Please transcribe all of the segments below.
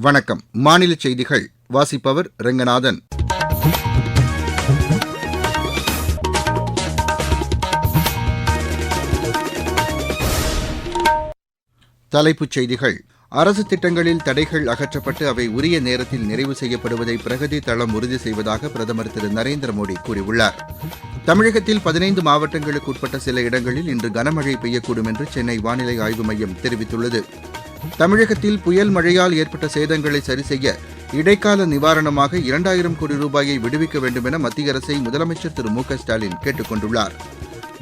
வணக்கம். மாநில செய்திகள். வாசிப்பவர் ரெங்கநாதன். தலைப்புச் செய்திகள். அரசு திட்டங்களில் தடைகள் அகற்றப்பட்டு அவை உரிய நேரத்தில் நிறைவு செய்யப்படுவதை பிரகதி தளம் உறுதி செய்வதாக பிரதமர் திரு. நரேந்திர மோடி கூறியுள்ளார். தமிழகத்தில் பதினைந்து மாவட்டங்களுக்கு உட்பட்ட சில இடங்களில் இன்று கனமழை பெய்யக்கூடும் என்று சென்னை வானிலை ஆய்வு மையம் தெரிவித்துள்ளது. தமிழகத்தில் புயல் மழையால் ஏற்பட்ட சேதங்களை சரிசெய்ய இடைக்கால நிவாரணமாக இரண்டாயிரம் கோடி ரூபாயை விடுவிக்க வேண்டும் என மத்திய அரசை முதலமைச்சர் திரு மு க ஸ்டாலின் கேட்டுக் கொண்டுள்ளார்.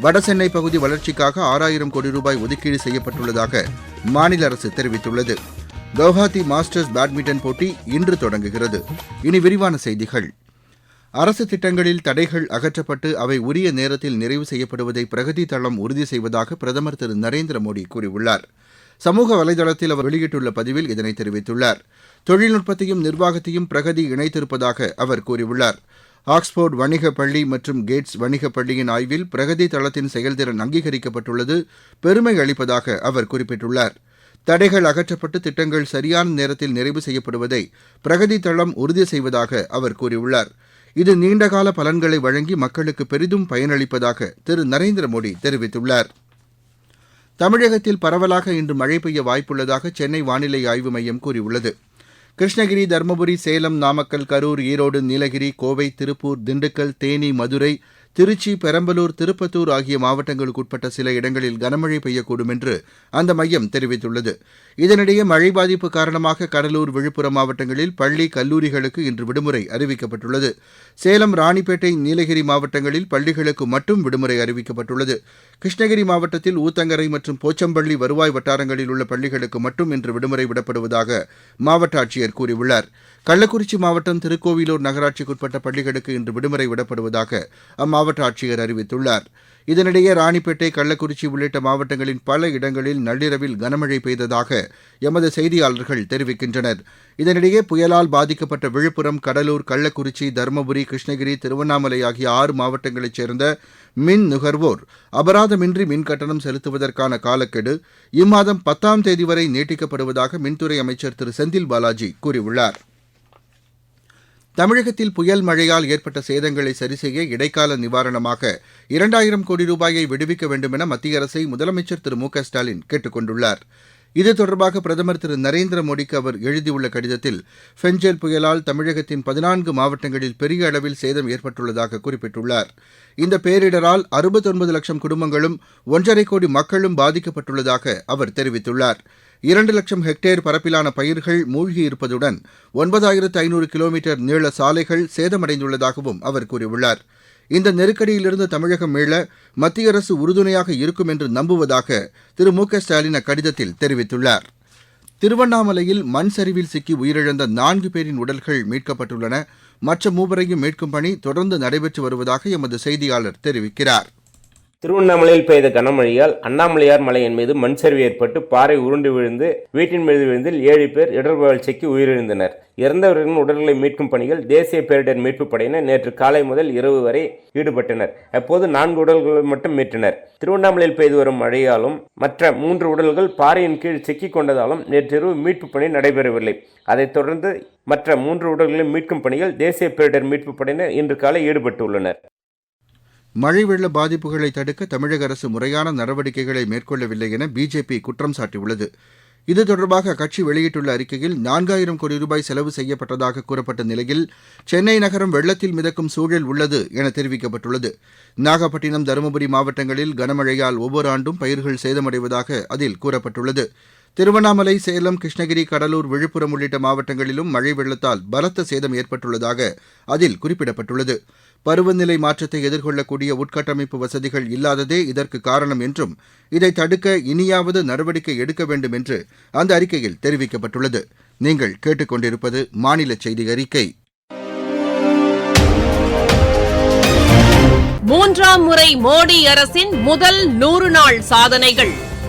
வடசென்னை பகுதி வளர்ச்சிக்காக ஆறாயிரம் கோடி ரூபாய் ஒதுக்கீடு செய்யப்பட்டுள்ளதாக மாநில அரசு தெரிவித்துள்ளது. கவுஹாத்தி மாஸ்டர்ஸ் பேட்மிண்டன் போட்டி இன்று தொடங்குகிறது. இனி விரிவான செய்திகள். அரசு திட்டங்களில் தடைகள் அகற்றப்பட்டு அவை உரிய நேரத்தில் நிறைவு செய்யப்படுவதை பிரகதி தளம் உறுதி செய்வதாக பிரதமர் திரு நரேந்திர மோடி கூறியுள்ளார். சமூக வலைதளத்தில் அவர் வெளியிட்டுள்ள பதிவில் இதனை தெரிவித்துள்ளார். தொழில்நுட்பத்தையும் நிர்வாகத்தையும் பிரகதி இணைத்திருப்பதாக அவர் கூறியுள்ளார். ஆக்ஸ்போர்ட் வணிக பள்ளி மற்றும் கேட்ஸ் வணிக பள்ளியின் ஆய்வில் பிரகதி தளத்தின் செயல்திறன் அங்கீகரிக்கப்பட்டுள்ளது பெருமை அளிப்பதாக அவர் குறிப்பிட்டுள்ளார். தடைகள் அகற்றப்பட்டு திட்டங்கள் சரியான நேரத்தில் நிறைவு செய்யப்படுவதை பிரகதி தளம் உறுதி செய்வதாக அவர் கூறியுள்ளார். இது நீண்டகால பலன்களை வழங்கி மக்களுக்கு பெரிதும் பயனளிப்பதாக திரு. நரேந்திர மோடி தெரிவித்துள்ளார். தமிழகத்தில் பரவலாக இன்று மழை பெய்ய வாய்ப்புள்ளதாக சென்னை வானிலை ஆய்வு மையம் கூறியுள்ளது. கிருஷ்ணகிரி தருமபுரி சேலம் நாமக்கல் கரூர் ஈரோடு நீலகிரி கோவை திருப்பூர் திண்டுக்கல் தேனி மதுரை திருச்சி பெரம்பலூர் திருப்பத்தூர் ஆகிய மாவட்டங்களுக்கு உட்பட்ட சில இடங்களில் கனமழை பெய்யக்கூடும் என்று அந்த மையம் தெரிவித்துள்ளது. இதனிடையே மழை பாதிப்பு காரணமாக கடலூர் விழுப்புரம் மாவட்டங்களில் பள்ளி கல்லூரிகளுக்கு இன்று விடுமுறை அறிவிக்கப்பட்டுள்ளது. சேலம் ராணிப்பேட்டை நீலகிரி மாவட்டங்களில் பள்ளிகளுக்கு மட்டும் விடுமுறை அறிவிக்கப்பட்டுள்ளது. கிருஷ்ணகிரி மாவட்டத்தில் ஊத்தங்கரை மற்றும் போச்சம்பள்ளி வருவாய் வட்டாரங்களில் உள்ள பள்ளிகளுக்கு மட்டும் இன்று விடுமுறை விடப்படுவதாக மாவட்ட ஆட்சியர் கூறியுள்ளார். கள்ளக்குறிச்சி மாவட்டம் திருக்கோவிலூர் நகராட்சிக்குட்பட்ட பள்ளிகளுக்கு இன்று விடுமுறை விடப்படுவதாக அம்மாவட்ட ஆட்சியர் அறிவித்துள்ளார். இதனிடையே ராணிப்பேட்டை கள்ளக்குறிச்சி உள்ளிட்ட மாவட்டங்களின் பல இடங்களில் நள்ளிரவில் கனமழை பெய்ததாக எமது செய்தியாளர்கள் தெரிவிக்கின்றனர். இதனிடையே புயலால் பாதிக்கப்பட்ட விழுப்புரம் கடலூர் கள்ளக்குறிச்சி தருமபுரி கிருஷ்ணகிரி திருவண்ணாமலை ஆகிய ஆறு மாவட்டங்களைச் சேர்ந்த மின் நுகர்வோர் அபராதமின்றி மின் கட்டணம் செலுத்துவதற்கான காலக்கெடு இம்மாதம் பத்தாம் தேதி வரை நீட்டிக்கப்படுவதாக மின்துறை அமைச்சர் திரு செந்தில் பாலாஜி கூறியுள்ளார். தமிழகத்தில் புயல் மழையால் ஏற்பட்ட சேதங்களை சரிசெய்ய இடைக்கால நிவாரணமாக இரண்டாயிரம் கோடி ரூபாயை விடுவிக்க வேண்டும் என மத்திய அரசை முதலமைச்சர் திரு மு க ஸ்டாலின் கேட்டுக் கொண்டுள்ளார். இது தொடர்பாக பிரதமர் திரு நரேந்திர மோடிக்கு அவர் எழுதியுள்ள கடிதத்தில் ஃபெஞ்சல் புயலால் தமிழகத்தின் பதினான்கு மாவட்டங்களில் பெரிய அளவில் சேதம் ஏற்பட்டுள்ளதாக குறிப்பிட்டுள்ளார். இந்த பேரிடரால் அறுபத்தொன்பது லட்சம் குடும்பங்களும் ஒன்றரை கோடி மக்களும் பாதிக்கப்பட்டுள்ளதாக அவர் தெரிவித்துள்ளார். இரண்டு லட்சம் ஹெக்டேர் பரப்பிலான பயிர்கள் மூழ்கியிருப்பதுடன் ஒன்பதாயிரத்து ஐநூறு கிலோமீட்டர் நீள சாலைகள் சேதமடைந்துள்ளதாகவும் அவர் கூறியுள்ளார். இந்த நெருக்கடியிலிருந்து தமிழகம் மீள மத்திய அரசு உறுதுணையாக இருக்கும் என்று நம்புவதாக திரு மு க ஸ்டாலின் அக்கடிதத்தில் தெரிவித்துள்ளார். திருவண்ணாமலையில் மண் சரிவில் சிக்கி உயிரிழந்த நான்கு பேரின் உடல்கள் மீட்கப்பட்டுள்ளன. மற்ற மூவரையும் மீட்கும் பணி தொடர்ந்து நடைபெற்று வருவதாக எமது செய்தியாளர் தெரிவிக்கிறார். திருவண்ணாமலையில் பெய்த கனமழையால் அண்ணாமலையார் மலையின் மீது மண் சரிவு ஏற்பட்டு பாறை உருண்டு விழுந்து வீட்டின் மீது விழுந்தில் ஏழு பேர் இடர்பால் சிக்கி உயிரிழந்தனர். இறந்தவர்களின் உடல்களை மீட்கும் பணியில் தேசிய பேரிடர் மீட்புப் படையினர் நேற்று காலை முதல் இரவு வரை ஈடுபட்டனர். அப்போது நான்கு உடல்களை மட்டும் மீட்டனர். திருவண்ணாமலையில் பெய்து வரும் மழையாலும் மற்ற மூன்று உடல்கள் பாறையின் கீழ் சிக்கிக் கொண்டதாலும் நேற்றிரவு மீட்புப் பணி நடைபெறவில்லை. அதைத் தொடர்ந்து மற்ற மூன்று உடல்களை மீட்கும் பணியில் தேசிய பேரிடர் மீட்புப் படையினர் இன்று காலை ஈடுபட்டுள்ளனர். மழை வெள்ள பாதிப்புகளை தடுக்க தமிழக அரசு முறையான நடவடிக்கைகளை மேற்கொள்ளவில்லை என பிஜேபி குற்றம் சாட்டியுள்ளது. இது தொடர்பாக அக்கட்சி வெளியிட்டுள்ள அறிக்கையில் நான்காயிரம் கோடி ரூபாய் செலவு செய்யப்பட்டதாக கூறப்பட்ட நிலையில் சென்னை நகரம் வெள்ளத்தில் மிதக்கும் சூழல் உள்ளது என தெரிவிக்கப்பட்டுள்ளது. நாகப்பட்டினம் தருமபுரி மாவட்டங்களில் கனமழையால் ஒவ்வொரு ஆண்டும் பயிர்கள் சேதமடைவதாக அதில் கூறப்பட்டுள்ளது. திருவண்ணாமலை சேலம் கிருஷ்ணகிரி கடலூர் விழுப்புரம் உள்ளிட்ட மாவட்டங்களிலும் மழை வெள்ளத்தால் பலத்த சேதம் ஏற்பட்டுள்ளதாக அதில் குறிப்பிடப்பட்டுள்ளது. பருவநிலை மாற்றத்தை எதிர்கொள்ளக்கூடிய உட்கட்டமைப்பு வசதிகள் இல்லாததே இதற்கு காரணம் என்றும் இதை தடுக்க இனியாவது நடவடிக்கை எடுக்க வேண்டும் என்று அந்த அறிக்கையில் தெரிவிக்கப்பட்டுள்ளது. நீங்கள் கேட்டுக்கொண்டிருப்பது மாநில செய்தி அறிக்கை. மூன்றாம் முறை மோடி அரசின் முதல் நூறு நாள் சாதனைகள்.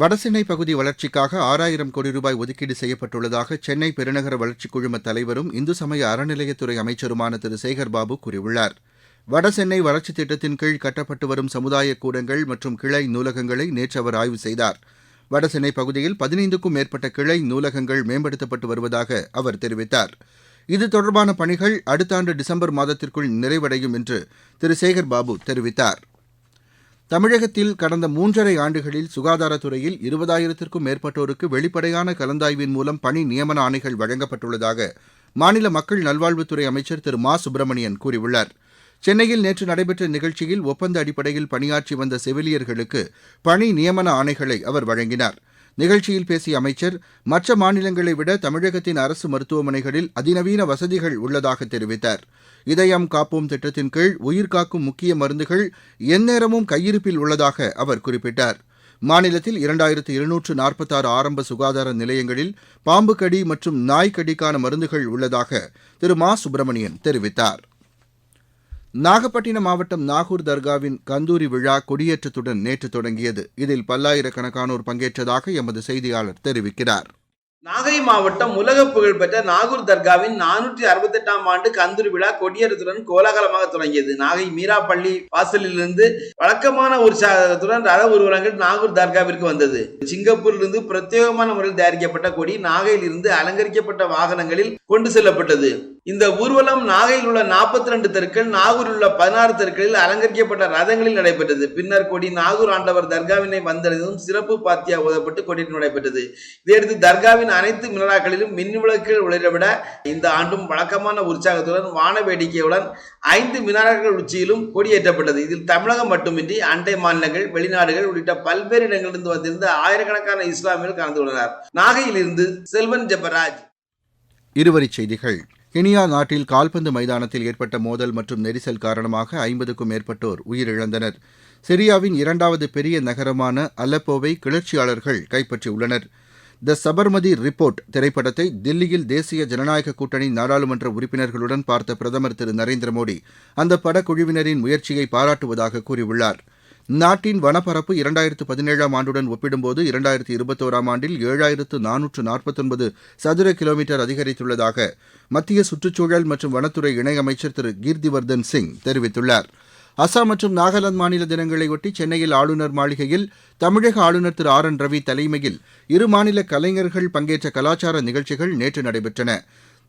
வடசென்னை பகுதி வளர்ச்சிக்காக ஆறாயிரம் கோடி ரூபாய் ஒதுக்கீடு செய்யப்பட்டுள்ளதாக சென்னை பெருநகர வளர்ச்சிக் குழும தலைவரும் இந்து சமய அறநிலையத்துறை அமைச்சருமான திரு. சேகர்பாபு கூறியுள்ளார். வடசென்னை வளர்ச்சித் திட்டத்தின் கீழ் கட்டப்பட்டு வரும் சமுதாய கூடங்கள் மற்றும் கிளை நூலகங்களை நேற்று அவர் ஆய்வு செய்தார். வடசென்னை பகுதியில் பதினைந்துக்கும் மேற்பட்ட கிளை நூலகங்கள் மேம்படுத்தப்பட்டு வருவதாக அவர் தெரிவித்தார். இது தொடர்பான பணிகள் அடுத்த ஆண்டு டிசம்பர் மாதத்திற்குள் நிறைவடையும் என்று திரு. சேகர்பாபு தெரிவித்தார். தமிழகத்தில் கடந்த மூன்றரை ஆண்டுகளில் சுகாதாரத்துறையில் இருபதாயிரத்திற்கும் மேற்பட்டோருக்கு வெளிப்படையான கலந்தாய்வின் மூலம் பணி நியமன ஆணைகள் வழங்கப்பட்டுள்ளதாக மாநில மக்கள் நல்வாழ்வுத்துறை அமைச்சர் திரு மா. சுப்பிரமணியன் கூறியுள்ளார். சென்னையில் நேற்று நடைபெற்ற நிகழ்ச்சியில் ஒப்பந்த அடிப்படையில் பணியாற்றி வந்த செவிலியர்களுக்கு பணி நியமன ஆணைகளை அவர் வழங்கினார். நிகழ்ச்சியில் பேசிய அமைச்சர் மற்ற மாநிலங்களை விட தமிழகத்தின் அரசு மருத்துவமனைகளில் அதிநவீன வசதிகள் உள்ளதாக தெரிவித்தார். இதயம் காப்போம் திட்டத்தின் கீழ் உயிர்காக்கும் முக்கிய மருந்துகள் எந்நேரமும் கையிருப்பில் உள்ளதாக அவர் குறிப்பிட்டார். மாநிலத்தில் இரண்டாயிரத்து இருநூற்று நாற்பத்தாறு ஆரம்ப சுகாதார நிலையங்களில் பாம்பு கடி மற்றும் நாய் கடிக்கான மருந்துகள் உள்ளதாக திரு. மா. சுப்பிரமணியன் தெரிவித்தார். நாகப்பட்டினம் மாவட்டம் நாகூர் தர்காவின் கந்தூரி விழா கொடியேற்றத்துடன் நேற்று தொடங்கியது. இதில் பல்லாயிரக்கணக்கானோர் பங்கேற்றதாக எமது செய்தியாளர் தெரிவிக்கிறார். நாகை மாவட்டம் உலக புகழ்பெற்ற நாகூர் தர்காவின் நானூற்றி அறுபத்தி எட்டாம் ஆண்டு கந்தூரி விழா கொடியேற்றத்துடன் கோலாகலமாக தொடங்கியது. நாகை மீராப்பள்ளி வாசலிலிருந்து வழக்கமான உற்சாகத்துடன் ரத ஊர்வலங்கள் நாகூர் தர்காவிற்கு வந்தது. சிங்கப்பூரிலிருந்து பிரத்யேகமான முறையில் தயாரிக்கப்பட்ட கொடி நாகையிலிருந்து அலங்கரிக்கப்பட்ட வாகனங்களில் கொண்டு செல்லப்பட்டது. இந்த ஊர்வலம் நாகையில் உள்ள நாற்பத்தி ரெண்டு தெருக்கள் நாகூரில் உள்ள பதினாறு தெருக்களில் அலங்கரிக்கப்பட்ட ரதங்களில் நடைபெற்றது. பின்னர் கொடி நாகூர் ஆண்டவர் தர்காவினை வந்தடைந்ததும் சிறப்பு பாத்தியா ஓதப்பட்டு கொடியேற்றம் நடைபெற்றது. இதையடுத்து தர்காவின் அனைத்து மினராக்களிலும் மின் விளக்குகள் ஒளிரவிட இந்த ஆண்டும் வழக்கமான உற்சாகத்துடன் வான வேடிக்கையுடன் ஐந்து மினாரங்கள் உச்சியிலும் கொடியேற்றப்பட்டது. இதில் தமிழகம் மட்டுமின்றி அண்டை மாநிலங்கள் வெளிநாடுகள் உள்ளிட்ட பல்வேறு இடங்களிலிருந்து வந்திருந்த ஆயிரக்கணக்கான இஸ்லாமியர்கள் கலந்து கொண்டனர். நாகையிலிருந்து செல்வன் ஜெபராஜ். இருவரிச் செய்திகள். கினியா நாட்டில் கால்பந்து மைதானத்தில் ஏற்பட்ட மோதல் மற்றும் நெரிசல் காரணமாக ஐம்பதுக்கும் மேற்பட்டோர் உயிரிழந்தனர். சிரியாவின் இரண்டாவது பெரிய நகரமான அலப்போவை கிளர்ச்சியாளர்கள் கைப்பற்றியுள்ளனர். த சபர்மதி ரிப்போர்ட் திரைப்படத்தை தில்லியில் தேசிய ஜனநாயக கூட்டணி நாடாளுமன்ற உறுப்பினர்களுடன் பார்த்த பிரதமர் திரு நரேந்திர மோடி அந்த படக்குழுவினரின் முயற்சியை பாராட்டுவதாக கூறியுள்ளார். நாட்டின் வனப்பரப்பு இரண்டாயிரத்து பதினேழாம் ஆண்டுடன் ஒப்பிடும்போது இரண்டாயிரத்து இருபத்தோராம் ஆண்டில் ஏழாயிரத்து நானூற்று நாற்பத்தொன்பது சதுர கிலோமீட்டர் அதிகரித்துள்ளதாக மத்திய சுற்றுச்சூழல் மற்றும் வனத்துறை இணையமைச்சர் திரு கீர்த்திவர்தன் சிங் தெரிவித்துள்ளார். அசாம் மற்றும் நாகாலாந்து மாநில தினங்களையொட்டி சென்னையில் ஆளுநர் மாளிகையில் தமிழக ஆளுநர் திரு ஆர் என் ரவி தலைமையில் இரு மாநில கலைஞர்கள் பங்கேற்ற கலாச்சார நிகழ்ச்சிகள் நேற்று நடைபெற்றன.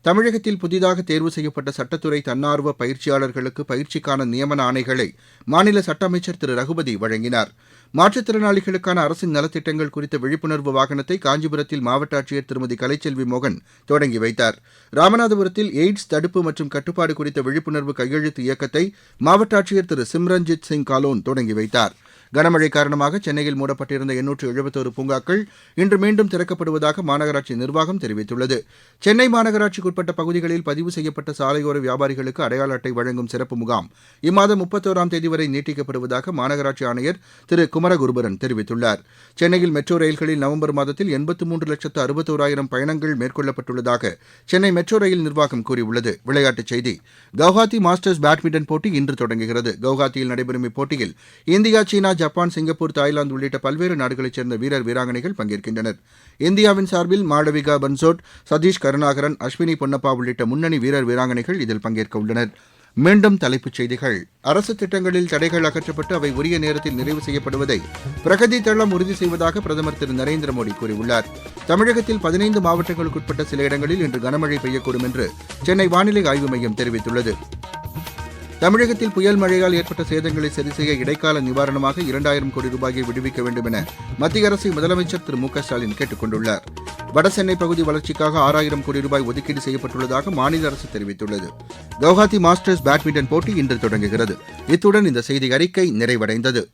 தமிழகத்தில் புதிதாக தேர்வு செய்யப்பட்ட சட்டத்துறை தன்னார்வ பயிற்சியாளர்களுக்கு பயிற்சிக்கான நியமன ஆணைகளை மாநில சட்ட அமைச்சர் திரு. ரகுபதி வழங்கினார். மாற்றுத்திறனாளிகளுக்கான அரசின் நலத்திட்டங்கள் குறித்த விழிப்புணர்வு வாகனத்தை காஞ்சிபுரத்தில் மாவட்ட ஆட்சியர் திருமதி கலைச்செல்வி மோகன் தொடங்கி வைத்தார். ராமநாதபுரத்தில் எய்ட்ஸ் தடுப்பு மற்றும் கட்டுப்பாடு குறித்த விழிப்புணர்வு கையெழுத்து இயக்கத்தை மாவட்ட ஆட்சியர் திரு. சிம்ரன்ஜித் சிங் காலோன் தொடங்கி வைத்தார். கனமழை காரணமாக சென்னையில் மூடப்பட்டிருந்த எண்ணூற்று எழுபத்தோரு பூங்காக்கள் இன்று மீண்டும் திறக்கப்படுவதாக மாநகராட்சி நிர்வாகம் தெரிவித்துள்ளது. சென்னை மாநகராட்சிக்குட்பட்ட பகுதிகளில் பதிவு செய்யப்பட்ட சாலையோர வியாபாரிகளுக்கு அடையாள அட்டை வழங்கும் சிறப்பு முகாம் இம்மாதம் முப்பத்தோராம் தேதி வரை நீட்டிக்கப்படுவதாக மாநகராட்சி ஆணையர் திரு. குமரகுருபரன் தெரிவித்துள்ளார். சென்னையில் மெட்ரோ ரயில்களில் நவம்பர் மாதத்தில் எண்பத்து மூன்று லட்சத்து அறுபத்தோராயிரம் பயணங்கள் மேற்கொள்ளப்பட்டுள்ளதாக சென்னை மெட்ரோ ரயில் நிர்வாகம் கூறியுள்ளது. விளையாட்டுச் செய்தி. கவுஹாத்தி மாஸ்டர்ஸ் பேட்மிண்டன் போட்டி இன்று தொடங்குகிறது. கவுஹாத்தியில் நடைபெறும் இப்போட்டியில் இந்தியா சீனா ஜப்பான் சிங்கப்பூர் தாய்லாந்து உள்ளிட்ட பல்வேறு நாடுகளைச் சேர்ந்த வீரர் வீராங்கனைகள் பங்கேற்கின்றனர். இந்தியாவின் சார்பில் மாளவிகா பன்சோட் சதீஷ் கருணாகரன் அஸ்வினி பொன்னப்பா உள்ளிட்ட முன்னணி வீரர் வீராங்கனைகள் இதில் பங்கேற்க உள்ளனர். மீண்டும் தலைப்புச் செய்திகள். அரசு திட்டங்களில் தடைகள் அகற்றப்பட்டு அவை உரிய நேரத்தில் நிறைவு செய்யப்படுவதை பிரகதி தளம் உறுதி செய்வதாக பிரதமர் திரு. நரேந்திர மோடி கூறியுள்ளார். தமிழகத்தில் பதினைந்து மாவட்டங்களுக்குட்பட்ட சில இடங்களில் இன்று கனமழை பெய்யக்கூடும் என்று சென்னை வானிலை ஆய்வு மையம் தெரிவித்துள்ளது. தமிழகத்தில் புயல் மழையால் ஏற்பட்ட சேதங்களை சரி செய்ய இடைக்கால நிவாரணமாக இரண்டாயிரம் கோடி ரூபாயை விடுவிக்க வேண்டும் என மத்திய அரசை முதலமைச்சர் திரு மு க ஸ்டாலின் கேட்டுக் கொண்டுள்ளார். வடசென்னை பகுதி வளர்ச்சிக்காக ஆறாயிரம் கோடி ரூபாய் ஒதுக்கீடு செய்யப்பட்டுள்ளதாக மாநில அரசு தெரிவித்துள்ளது. கவுஹாத்தி மாஸ்டர்ஸ் பேட்மிண்டன் போட்டி இன்று தொடங்குகிறது. இத்துடன் இந்த செய்தி அறிக்கை நிறைவடைந்தது.